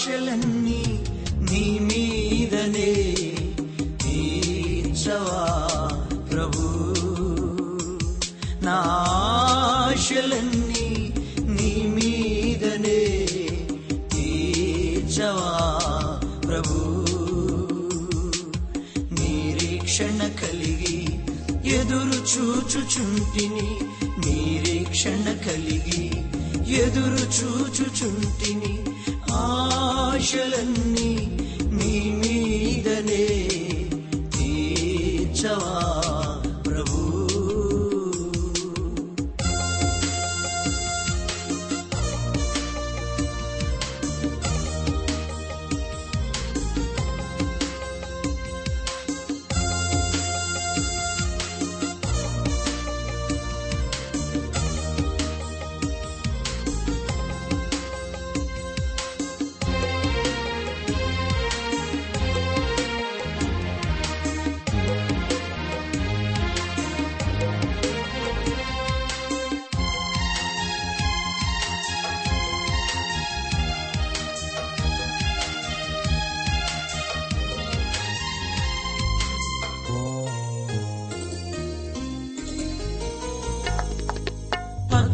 ఆశలన్నీ నీ మీదనే తీర్చవా ప్రభు? నా ఆశలన్నీ నీ మీదనే తీర్చవా ప్రభు? నిరీక్షణ కలిగి ఎదురు చూచుచుంటిని నిరీక్షణ కలిగి ఎదురు చూచుచుంటిని ఆశలన్నీ నీ మీదనే తీర్చవా?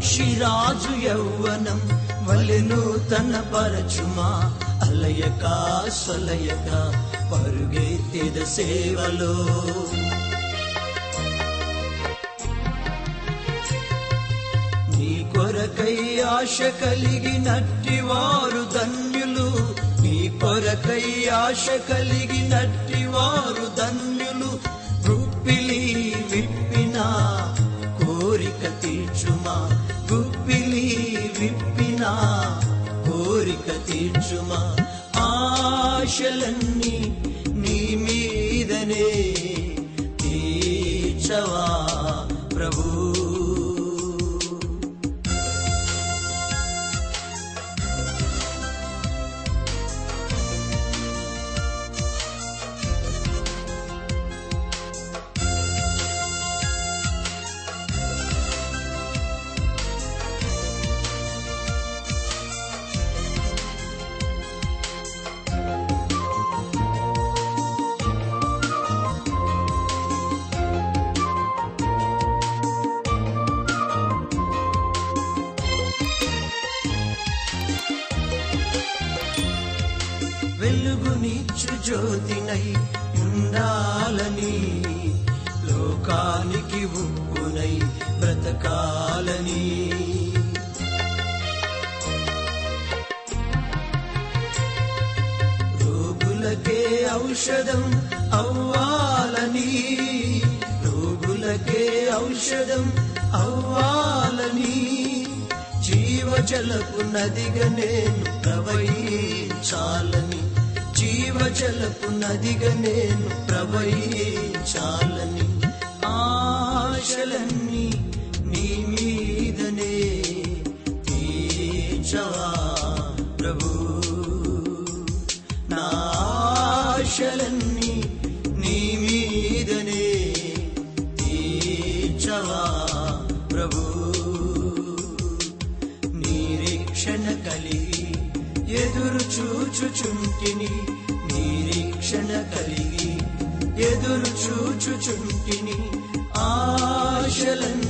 పక్షిరాజు యౌవనం వలెను తన పరచుమా అలయక సొలయక పరుగెత్తిద సేవలో. నీ కొరకై ఆశ కలిగినట్టి వారు ధన్యులు నీ కొరకై ఆశ కలిగినట్టి వారు ధన్యులు గుప్పిలి తీర్చుమా ఆశలన్నీ నీ మీదనే తీర్చవా ప్రభు? వెలుగునిచ్చు జ్యోతినై ఉండాలని లోకానికి ఉప్పునై బ్రతకాలని. రోగులకే ఔషధం అవ్వాలని రోగులకే ఔషధం అవ్వాలని జీవజలపు నదిగా నేను ప్రవహించాలని. జీవజలపు నదిగా నేను ప్రవహించాలని ఆశలన్నీ నీ మీదనే తీర్చవా ప్రభు? నా ఆశలన్నీ నీ మీదనే తీర్చవా ప్రభు? నిరీక్షణ కలిగి ఎదురు చూచుచుంటిని నిరీక్షణ కలిగి ఎదురు చూచుచుంటిని ఆశలను